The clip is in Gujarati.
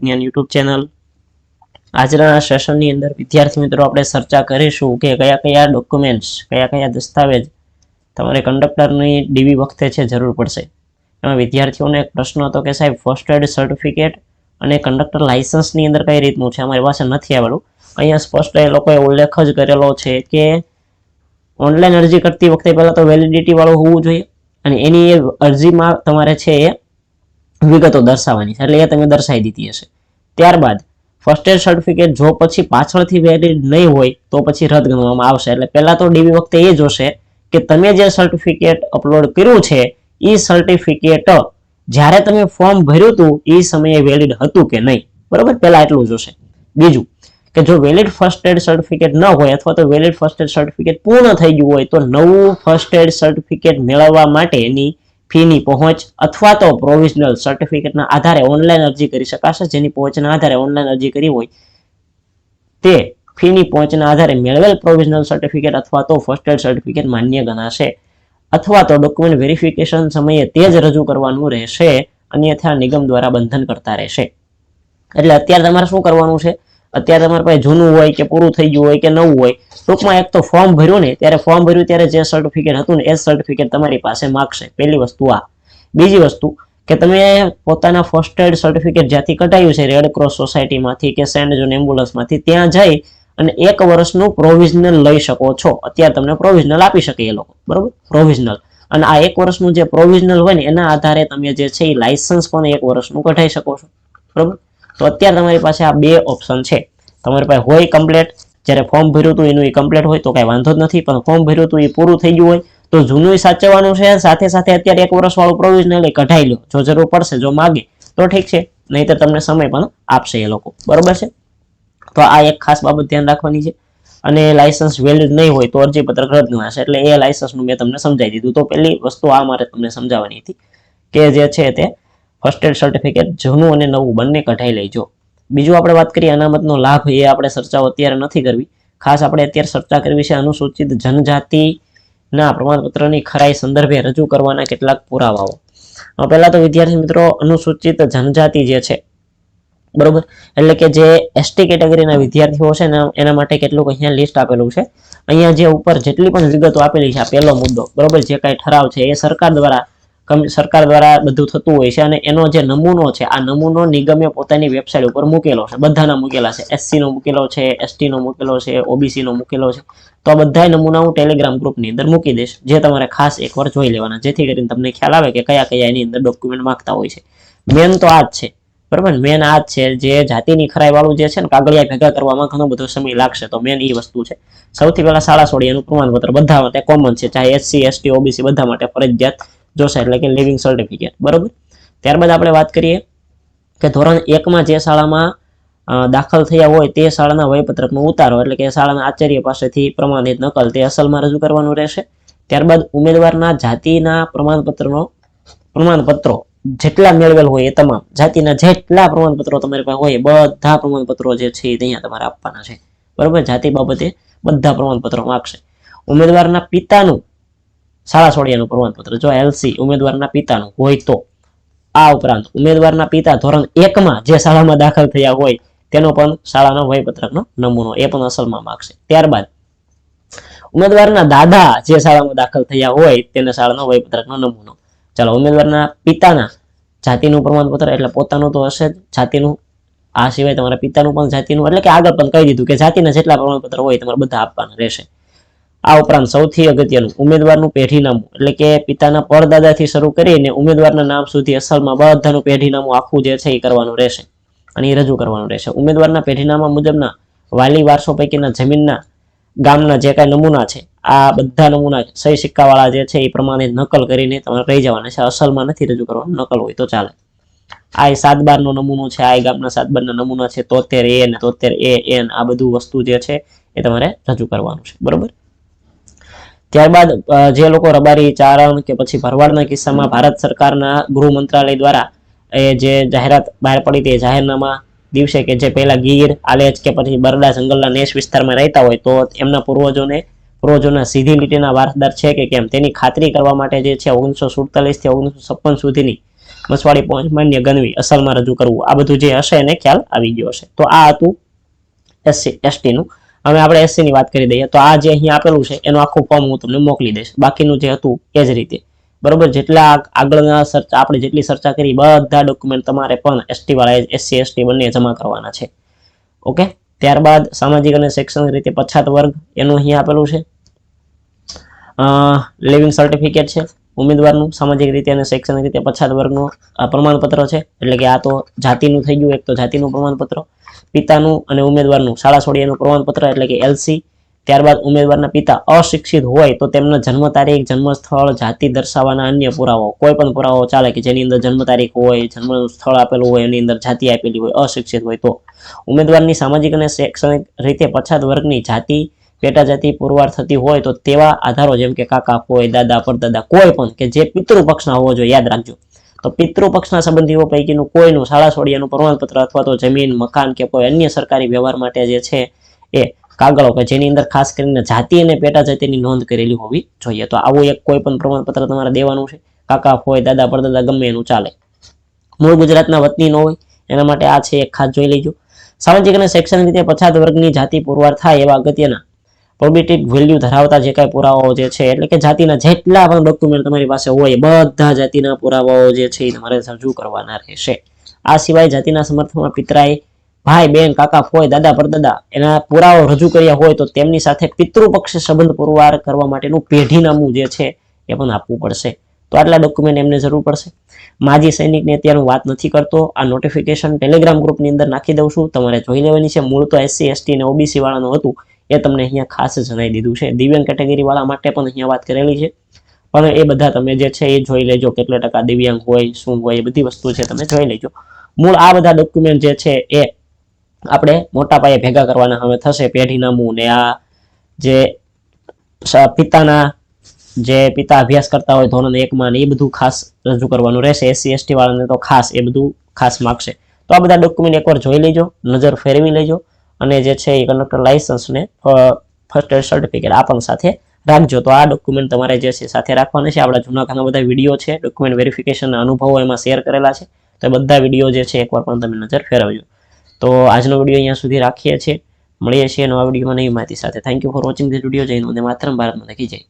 જ્ઞાન યુટ્યુબ ચેનલ. આજના સેશનની અંદર વિદ્યાર્થી મિત્રો આપણે ચર્ચા કરીશું કે કયા કયા ડોક્યુમેન્ટ્સ કયા કયા દસ્તાવેજ તમારે કંડક્ટરની ડીવી વખતે છે જરૂર પડશે. એમાં વિદ્યાર્થીઓને એક પ્રશ્ન હતો કે સાહેબ ફર્સ્ટ એડ સર્ટિફિકેટ અને કંડક્ટર લાઇસન્સની અંદર કઈ રીતનું છે? અમારી પાસે નથી આવેલું. અહીંયા સ્પષ્ટ એ લોકોએ ઉલ્લેખ જ કરેલો છે કે ઓનલાઈન અરજી કરતી વખતે પહેલાં તો વેલિડિટી વાળું હોવું જોઈએ અને એની એ અરજીમાં તમારે છે એ વિગતો દર્શાવવાની છે. એટલે એ તમે દર્શાવી દીધી હશે. ત્યારબાદ ફર્સ્ટ એડ સર્ટિફિકેટ જો પછી પાછળથી વેલિડ નહીં હોય, તો પછી રદ ગણવામાં આવશે. એટલે પહેલાં તો ડીવી વખતે એ જોશે કે તમે જે સર્ટિફિકેટ અપલોડ કર્યું છે એ સર્ટિફિકેટ જ્યારે તમે ફોર્મ ભર્યું હતું એ સમયે વેલિડ હતું કે નહીં. બરોબર? પહેલાં એટલું જોશે. બીજું, કે જો વેલિડ ફર્સ્ટ એડ સર્ટિફિકેટ ન હોય, અથવા તો વેલિડ ફર્સ્ટ એડ સર્ટિફિકેટ પૂર્ણ થઈ ગયું હોય, તો નવું ફર્સ્ટ એડ સર્ટિફિકેટ મેળવવા માટેની ફીની પહોંચ અથવા તો પ્રોવિઝનલ સર્ટિફિકેટના આધારે ઓનલાઈન અરજી કરી શકાશે. જેની પહોંચના આધારે ઓનલાઈન અરજી કરી હોય તે ફીની પહોંચના આધારે મેળવેલ પ્રોવિઝનલ સર્ટિફિકેટ અથવા તો ફર્સ્ટ એડ સર્ટિફિકેટ માન્ય ગણાશે. અથવા તો ડોક્યુમેન્ટ વેરિફિકેશન સમયે તે જ રજૂ કરવાનું રહેશે. અન્યથા નિગમ દ્વારા બંધન કરતા રહેશે. એટલે અત્યારે તમારે શું કરવાનું છે? અત્યારે તમારી પાસે જૂનું હોય કે પૂરું થઈ ગયું હોય કે નવું હોય, ટૂંકમાં એક તો ફોર્મ ભર્યું ને, ત્યારે ફોર્મ ભર્યું ત્યારે જે સર્ટિફિકેટ હતું ને, એ સર્ટિફિકેટ તમારી પાસે માગશે. પહેલી વસ્તુ આ. બીજી વસ્તુ કે તમે પોતાના ફર્સ્ટ એડ સર્ટિફિકેટ જ્યાંથી કઢાયું છે રેડ ક્રોસ સોસાયટીમાંથી કે સેન્ટ જોન એમ્બ્યુલન્સમાંથી ત્યાં જઈ અને એક વર્ષનું પ્રોવિઝનલ લઈ શકો છો. અત્યારે તમને પ્રોવિઝનલ આપી શકે એ લોકો. બરોબર? પ્રોવિઝનલ અને આ એક વર્ષનું જે પ્રોવિઝનલ હોય ને, એના આધારે તમે જે છે એ લાયસન્સ પણ એક વર્ષનું કઢાઈ શકો છો. બરોબર? તો અત્યારે તમારી પાસે આ બે ઓપ્શન છે. તમારી પાસે હોય કમ્પ્લેટ જ્યારે ફોર્મ ભર્યું હતું એનું એ કમ્પ્લેટ હોય તો કાંઈ વાંધો જ નથી, પણ ફોર્મ ભર્યું હતું એ પૂરું થઈ ગયું હોય તો જૂનું સાચવવાનું છે, સાથે સાથે અત્યારે એક વર્ષ વાળું પ્રોવિઝનલ કઢાઈ લો જો જરૂર પડશે, જો માગે, તો ઠીક છે. નહીં તો તમને સમય પણ આપશે એ લોકો. બરોબર છે? તો આ એક ખાસ બાબત ધ્યાન રાખવાની છે. અને લાયસન્સ વેલિડ નહીં હોય તો અરજીપત્રક રદ ગણાશે એટલે એ લાયસન્સનું મેં તમને સમજાવી દીધું. તો પહેલી વસ્તુ આ મારે તમને સમજાવવાની હતી કે જે છે તે ફર્સ્ટ એડ સર્ટિફિકેટ જૂનું અને નવું, બંને કઢાઈ લેજો. બીજું આપણે વાત કરીએ અનામતનો લાભ, એ આપણે ચર્ચાઓ અત્યારે નથી કરવી. ખાસ આપણે અત્યારે ચર્ચા કરવી છે અનુસૂચિત જનજાતિના પ્રમાણપત્રની ખરાઈ સંદર્ભે રજૂ કરવાના કેટલાક પુરાવાઓ. પહેલા તો વિદ્યાર્થી મિત્રો, અનુસૂચિત જનજાતિ જે છે, બરોબર? એટલે કે જે એસટી કેટેગરીના વિદ્યાર્થીઓ છે ને એના માટે કેટલુંક અહીંયા લિસ્ટ આપેલું છે. અહીંયા જે ઉપર જેટલી પણ વિગતો આપેલી છે, આ પહેલો મુદ્દો, બરોબર? જે કાંઈ ઠરાવ છે, એ સરકાર દ્વારા સરકાર દ્વારા બધું થતું હોય છે અને એનો જે નમૂનો છે, આ નમૂનો નિગમે પોતાની વેબસાઇટ ઉપર મૂકેલો છે, બધાના મૂકેલા છે. એસસી નો મૂકેલો છે એસટી નો મૂકેલો છે ઓબીસી નો મૂકેલો છે. તો આ બધા નમૂના હું ટેલિગ્રામ ગ્રુપની અંદર મૂકી દઈશ, જે તમારે ખાસ એકવાર જોઈ લેવાના, જેથી કરીને તમને ખ્યાલ આવે કે કયા કયા એની અંદર ડોક્યુમેન્ટ માંગતા હોય છે. મેન તો આ જ છે, બરાબર? મેન આ જ છે, જે જાતિની ખરાઈ વાળું જે છે ને, કાગળિયા ભેગા કરવામાં ઘણો બધો સમય લાગશે, તો મેન એ વસ્તુ છે. સૌથી પહેલા શાળા છોડી પ્રમાણપત્ર બધા માટે કોમન છે, ચાહે એસસી, એસટી, ઓબીસી બધા માટે ફરજિયાત જોશે એટલે કે લિવિંગ સર્ટિફિકેટ બરોબર? ત્યારબાદ આપણે વાત કરીએ કે ધોરણ એકમાં જે શાળામાં દાખલ થયા હોય તે શાળાના વયપત્રકનો ઉતારો, એટલે કે શાળાના આચાર્ય પાસેથી પ્રમાણિત નકલ, તે અસલમાં રજૂ કરવાનું રહેશે. ત્યારબાદ ઉમેદવારના જાતિના પ્રમાણપત્રનો, પ્રમાણપત્રો જેટલા મેળવેલ હોય એ તમામ, જાતિના જેટલા પ્રમાણપત્રો તમારી પાસે હોય બધા પ્રમાણપત્રો જે છે એ અહીંયા તમારે આપવાના છે. બરોબર? જાતિ બાબતે બધા પ્રમાણપત્રો માગશે ઉમેદવારના પિતાનું શાળા છોડ્યાનું પ્રમાણપત્ર. જો એલસી ઉમેદવારના પિતાનું હોય તો આ ઉપરાંત ઉમેદવારના પિતા ધોરણ એકમાં જે શાળામાં દાખલ થયા હોય તેનો પણ શાળાનો વયપત્રકનો નમૂનો એ પણ અસલમાં માગશે. ત્યારબાદ ઉમેદવારના દાદા જે શાળામાં દાખલ થયા હોય તેને શાળાનો વયપત્રકનો નમૂનો. ચાલો, ઉમેદવારના પિતાના જાતિનું પ્રમાણપત્ર એટલે પોતાનું તો હશે જ, જાતિનું આ સિવાય તમારા પિતાનું પણ જાતિનું, એટલે કે આગળ પણ કહી દીધું કે જાતિના જેટલા પ્રમાણપત્ર હોય તમારે બધા આપવાના રહેશે. આ ઉપરાંત સૌથી અગત્યનું, ઉમેદવારનું પેઢીનામું. એટલે કે પિતાના પરદાદાથી શરૂ કરીને ઉમેદવારના નામ સુધી અસલમાં બધાનું પેઢીનામું આખું જે છે એ કરવાનું રહેશે અને એ રજૂ કરવાનું રહેશે. ઉમેદવારના પેઢીનામા મુજબના વાલી વારસો પૈકીના જમીનના, ગામના જે કાંઈ નમૂના છે, આ બધા નમૂના સહી સિક્કાવાળા જે છે એ પ્રમાણે નકલ કરીને તમારે રહી જવાના છે. અસલમાં નથી રજૂ કરવાનું, નકલ હોય તો ચાલે. આ સાત બારનો નમૂનો છે, આ ગામના સાત બારના નમૂના છે, તોતેર એ ને તોતેર એ, એન આ બધું વસ્તુ જે છે એ તમારે રજૂ કરવાનું છે. બરોબર? ત્યારબાદ જે લોકો રબારી, ચારણ કે પછી ભરવાડના કિસ્સામાં ભારત સરકારના ગૃહ મંત્રાલય દ્વારા એ જે જાહેરાત બહાર પડી તે જાહેરનામા દિવસે કે જે પહેલા ગીર આલેચ કે પછી બરડા જંગલના નેશ વિસ્તારમાં રહેતા હોય, તો એમના પૂર્વજોને, પૂર્વજોના સીધી લીટીના વારસદાર છે કે કેમ? તેની ખાતરી કરવા માટે જે છે, ઓગણીસો સુડતાલીસથી ઓગણીસો છપ્પન સુધીની મસવાડી પહોંચ માન્ય ગણવી અસલમાં રજૂ કરવું. આ બધું જે હશે એને ખ્યાલ આવી ગયો હશે. તો આ હતું એસસી એસટીનું હવે આપણે એસસી ની વાત કરી દઈએ, તો આ જે અહીં આપેલું છે, એનું આખું ફોર્મ હું તમને મોકલી દઈશ. બાકીનું જે હતું, એ જ રીતે. બરોબર? જેટલા આગળના સર્ચ, આપણે જેટલી ચર્ચા કરી, બધા ડોક્યુમેન્ટ તમારે પણ એસટી વાળા એસસી એસટી બંને જમા કરવાના છે. ઓકે? ત્યારબાદ સામાજિક અને શૈક્ષણિક રીતે પછાત વર્ગ, એનું અહીં આપેલું છે. લિવિંગ સર્ટિફિકેટ છે, ઉમેદવારનું, સામાજિક રીતે અને શૈક્ષણિક રીતે પછાત વર્ગનું પ્રમાણપત્ર છે. એટલે કે આ તો જાતિનું થઈ ગયું, એક તો જાતિનું પ્રમાણપત્ર. પિતાનું અને ઉમેદવારનું. શાળા છોડીયાનું પ્રમાણપત્ર એટલે કે એલસી ત્યારબાદ ઉમેદવારના પિતા અશિક્ષિત હોય તો તેમના જન્મ તારીખ જન્મ સ્થળ જાતિ દર્શાવવાના અન્ય પુરાવાઓ. કોઈ પણ પુરાવો ચાલે કે જેની અંદર જન્મ તારીખ હોય જન્મ સ્થળ આપેલું હોય, એની અંદર જાતિ આપેલી હોય, અશિક્ષિત હોય તો. ઉમેદવારની સામાજિક અને શૈક્ષણિક રીતે પછાત વર્ગની જાતિ પેટા જાતિ પુરવાર થતી હોય તો તેવા આધારો જેમ કે કાકા હોય દાદા, પરદાદા, કોઈ પણ કે જે પિતૃપક્ષના હોવો જોઈએ. યાદ રાખજો. તો પિતૃપક્ષના સંબંધીઓ પૈકીનું કોઈનું શાળા છોડિયાનું પ્રમાણપત્ર અથવા તો જમીન, મકાન કે કોઈ અન્ય સરકારી વ્યવહાર માટે જે છે એ કાગળો કે જેની અંદર ખાસ કરીને જાતિ અને પેટા જાતિની નોંધ કરેલી હોવી જોઈએ. તો આવું એક કોઈ પણ પ્રમાણપત્ર તમારે દેવાનું છે. કાકા હોય, દાદા, પરદાદા ગમે એનું ચાલે. મૂળ ગુજરાતના વતની ન હોય, એના માટે આ છે એક ખાસ જોઈ લેજો. સામાજિક અને શૈક્ષણિક રીતે પછાત વર્ગની જાતિ પુરવાર થાય એવા અગત્યના પ્રોબેટિવ વેલ્યુ ધરાવતા જે કાંઈ પુરાવાઓ જે છે, એટલે કે જાતિના જેટલા પણ ડોક્યુમેન્ટ તમારી પાસે હોય બધા જાતિના પુરાવાઓ જે છે, એ તમારે રજૂ કરવાના રહેશે. આ સિવાય જાતિના સમર્થનમાં પિતરાએ ભાઈ, બેન, કાકા ફોય દાદા, પરદાદા, એના પુરાવો રજૂ કર્યા હોય તો તેમની સાથે પિતૃપક્ષ સંબંધ પુરવાર કરવા માટેનું પેઢીનામું જે છે, એ પણ આપવું પડશે. તો આટલા ડોક્યુમેન્ટ એમને જરૂર પડશે. માજી સૈનિકને અત્યારે હું વાત નથી કરતો. આ નોટિફિકેશન ટેલિગ્રામ ગ્રુપની અંદર નાખી દઉં છું. તમારે જોઈ લેવાની છે. મૂળ તો એસસી એસટી અને ઓબીસી વાળાનું હતું. એ તમને અહીંયા ખાસ જણાવી દીધું છે. દિવ્યાંગ કેટેગરી વાળા માટે પણ અહીંયા વાત કરેલી છે. પણ એ બધા તમે જે છે એ જોઈ લેજો કેટલા ટકા દિવ્યાંગ હોય, શું હોય, એ બધી વસ્તુ છે તમે જોઈ લેજો. મૂળ આ બધા ડોક્યુમેન્ટ જે છે એ આપણે મોટા પાયે ભેગા કરવાના. હવે થશે પેઢીનામું ને આ જે પિતાના જે પિતા અભ્યાસ કરતા હોય ધોરણ એકમાં ને એ બધું ખાસ રજૂ કરવાનું રહેશે. એસસી એસટી વાળાને તો ખાસ એ બધું ખાસ માગશે. તો આ બધા ડોક્યુમેન્ટ એકવાર જોઈ લેજો, નજર ફેરવી લેજો. અને જે છે એ કંડક્ટર લાયસન્સને ફર્સ્ટ એડ સર્ટિફિકેટ આ પણ સાથે રાખજો. તો આ ડોક્યુમેન્ટ તમારે જે છે સાથે રાખવાના છે. આપણા જૂના ઘણા બધા વીડિયો છે ડોક્યુમેન્ટ વેરિફિકેશનના અનુભવો એમાં શેર કરેલા છે. તો બધા વીડિયો જે છે એકવાર પણ તમે નજર ફેરવજો. તો આજનો વીડિયો અહીંયા સુધી રાખીએ છીએ. મળીએ છીએ નવા વિડીયોમાં નવી માહિતી સાથે. Thank you for watching this video જઈને માત્ર ભારતમાં લખી જાય.